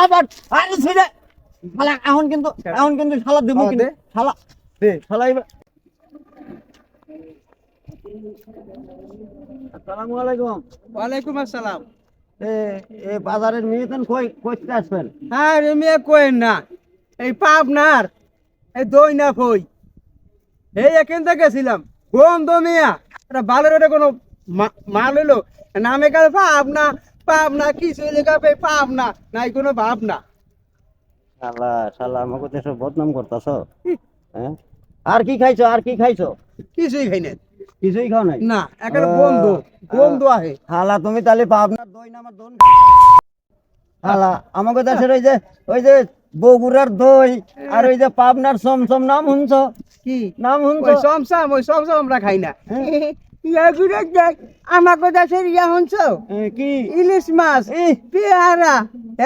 আবার আরে ছিড়ে শালা এখন কিন্তু এখন কিন্তু শালা দিব কিন্তু। শালা। দে শালা এবার। আসসালামু আলাইকুম। ওয়ালাইকুম আসসালাম। এ এ বাজারের কই কইতে আসবেন? হ্যাঁ রে মেয়ে কোয়েন না। এই পাবনার এই দই না কই। এই এখান থেকে গেছিলাম। গন্ধ মিয়া এটা বালের কোনো মা- মাল হইল। নামে কাল পাবনা পাবনা কি চলে পাবনা নাই কোনো ভাবনা। শালা শালা আমাকে তো সব বদনাম করতাছ। হ্যাঁ? আর কি খাইছো আর কি খাইছো? কিছুই খাই না কিছুই খাও নাই? না একেবারে আহ, গন্ধ গন্ধ আহে। শালা তুমি তাহলে পাবনার দই না আমার দন শালা আমাকে দেশের ওই যে ওই যে বগুড়ার দই আর ওই যে পাবনার সমসম নাম শুনছ? কি? নাম শুনছ? ওই সমসাম ওই সমসাম আমরা খাই না। ইয়াগুলো দেখ আমাকে দেশের ইয়া হনছ? কি? ইলিশ মাছ পেয়ারা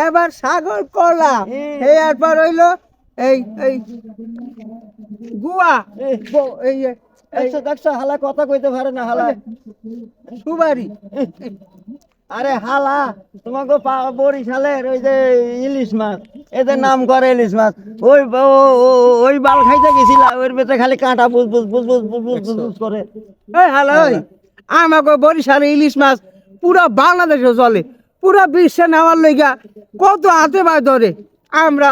এবার সাগর কলা। ই। এরপর হইল এই এই গুয়া। এই দেখছ দেখছ হালা কথা কইতে পারে না হালা সুবারি আরে হালা, তোমাকে বরিশালের ওই যে ইলিশ মাছ এদের নাম করে ইলিশ মাছ, ওই ওই বাল খাইতে গেছিলা, ওর ভেতরে খালি কাঁটা বুঝ বুঝ বুঝ বুঝ বুঝ বুঝ বুঝ করে। এই হালা ওই আমাকে বরিশালে ইলিশ মাছ পুরা বাংলাদেশে চলে, পুরা বিশ্বে নেওয়ার লইগা কত হাতে পায় ধরে। আমরা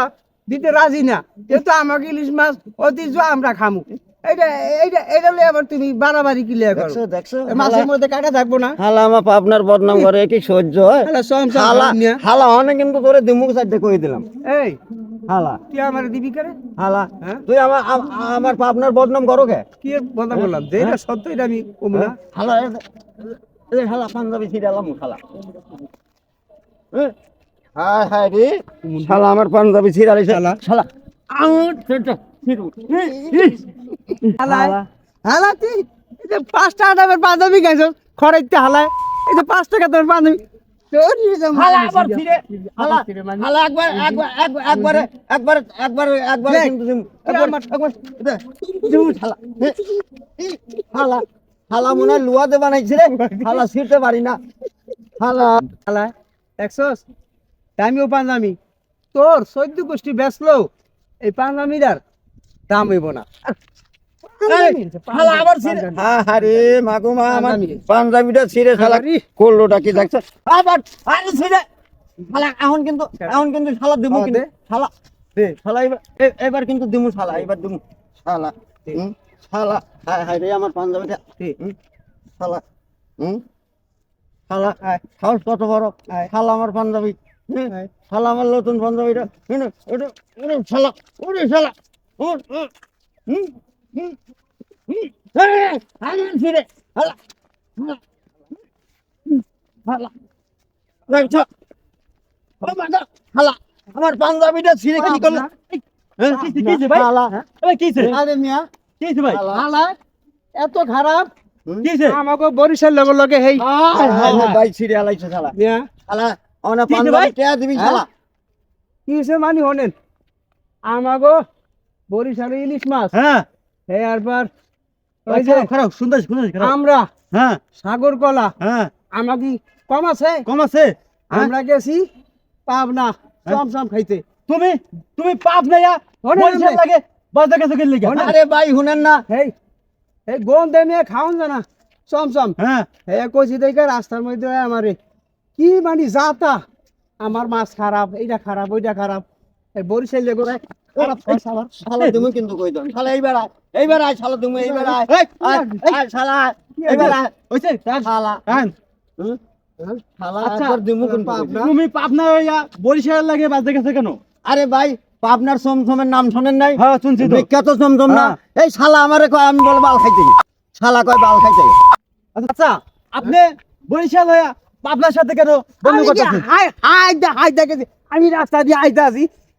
দিতে রাজি না, যেহেতু আমাকে ইলিশ মাছ অতিজ আমরা খামু। এটা লই আবার তুমি বাড়াবাড়ি কি লিয়া করো। দেখছ দেখছ? মাছের মধ্যে কাটা থাকব না। হালা আমার পাবনার বদনাম করে কি সহ্য হয়? হালা সম হালা ভাব নিয়া। হালা অনেক কিন্তু তোরে দিমুখ সাইডে কই দিলাম। এই হালা। তুই আমার দিবি করে হালা। হ্যাঁ? তুই আমার আমার পাবনার বদনাম করো কে? কি এর কথা যে এটা সত্য এটা আমি কমু হালা হালা পাঞ্জাবি ছিড়ালাম হালা। হায় হায় রে। শালা আমার পাঞ্জাবি ছিড়ালিছে শালা। হালা। তুই এই যে পাঁচ টাকা দামের হালায় এই যে পাঁচ টাকা হালা মনে? হয় লুয়াতে বানাইছে রে। হালা ছিঁড়তে পারি না। হালা হালা। দেখছস? দামিও পাঞ্জামি তোর সৈদ্য গোষ্ঠী বেসলো এই পাঞ্জামিদার দাম হইব না। আরে মাগো মা আমার পাঞ্জাবিটা ছিঁড়ে শালা করলোটা কি দেখছ? আবার আরে ছিঁড়ে। শালা এখন কিন্তু এখন কিন্তু শালা দিমু কিন্তু দে। শালা দে শালা এবার এবার কিন্তু দিমু শালা এবার দিমু। শালা শালা হায় হায় রে আমার পাঞ্জাবিটা। শালা হুম? শালা সাহস কত বড়। শালা আমার পাঞ্জাবি। শালা আমার নতুন পাঞ্জাবিটা। শালা ওরে শালা। ফিরে আমার ছিঁড়ে করল এত খারাপ আমাকে বরিশাল লগে লগে হেই ভাই ছিঁড়ে হালাইছে শালা শালা অনা পাঞ্জাবি টিয়া দিবি কি হইছে? মানি হনেন আমাগো বরিশালে ইলিশ মাছ। হ্যাঁ। হে আরবার ওই যে খারাপ সুন্দর সুন্দর আমরা হ্যাঁ। সাগর কলা। হ্যাঁ। আমাকে কম আছে? কম আছে। হ্যাঁ? আমরা গেছি পাবনা চমচম খাইতে। তুমি তুমি পাপ না বলছে হনে। লাগে বাজে কাছে গেলি হনে। আরে ভাই শুনেন না। এই গোন দে মেয়ে খাওন জানা। চমচম হ্যাঁ। হে কইছি দেখে রাস্তার মধ্যে আমারে কি মানে যাতা। আমার মাছ খারাপ এইটা খারাপ ওইটা খারাপ। এই বরিশাল লেগো খারাপ এই, খাস আবার শালা তুমি কিন্তু কই দাও শালা এইবার আয় এইবার আয় শালা তুমি এইবার আয়। আয়, শালা এইবার আয়। হইছে শালা। হ্যাঁ হুম? শালা আচ্ছা, একবার দিমু কিন্তু পাপ কইছি। না? তুমি পাবনা বরিশাল লাগে বাজে গেছে কেন? আরে ভাই পাবনার সমসমের নাম শোনেন নাই? হ্যাঁ শুনছি বিখ্যাত সমসম না? হ্যাঁ। এই শালা আমারে কয় আমি বলে বাল খাইতে শালা কয় বাল খাইতে আচ্ছা আপনি বরিশাল হইয়া পাবনার সাথে কেন বন্ধু আমি কি করতেছেন? হাই হাই দা হাই দেখেছি। আমি রাস্তা দিয়ে আইতে আছি।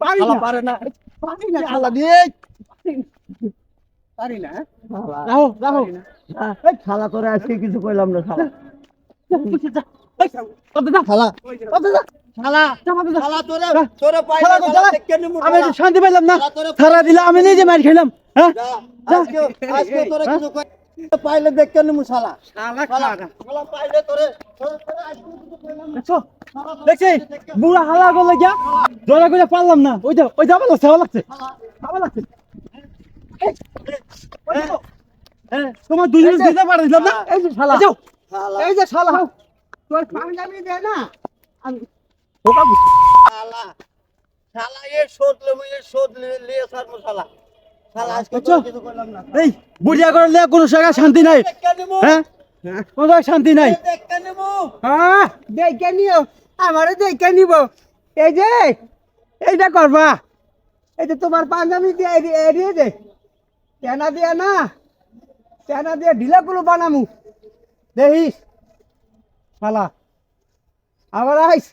পারি না। পারে না। পারি না দিয়ে পারি না হ্যাঁ? এই। আজকে কিছু কইলাম না শান্তি পাইলাম না। সারা দিলে আমি নিজে মার খেলাম। হ্যাঁ? তোরে পাইলে দেখে নিমু শালা। পাইলে তোরে না দেখছ বুড়া হালা করলে গিয়া ধরা করে পারলাম না। ওই ওই যাবে লাগছে। ভালো লাগছে। ভালো লাগছে হ্যাঁ, তোমার দুজনে দিতে পারে দিলাম না। এই যে শালা। যাও এই যে শালা। তোর পাঞ্জাবি দে না। আমি শালা। শালা এ শোধ এ শোধ লিয়ে সারমু শালা। শালা আজকে কিছু কইলাম না। এই বুড়িয়া করলে কোনো জায়গায় শান্তি নাই। হ্যাঁ? জায়গায় শান্তি নাই। হ্যাঁ দেখে নিও। আমারে দেখে নিব। এই যে এইটা করবা। এই যে তোমার পাঞ্জাবি দিয়ে এড়ি- এড়িয়ে দে। তেনা দিয়ে না। তেনা দিয়ে ঢিলা গুলো বানামু। দেখিস? ফালা আবার আইস।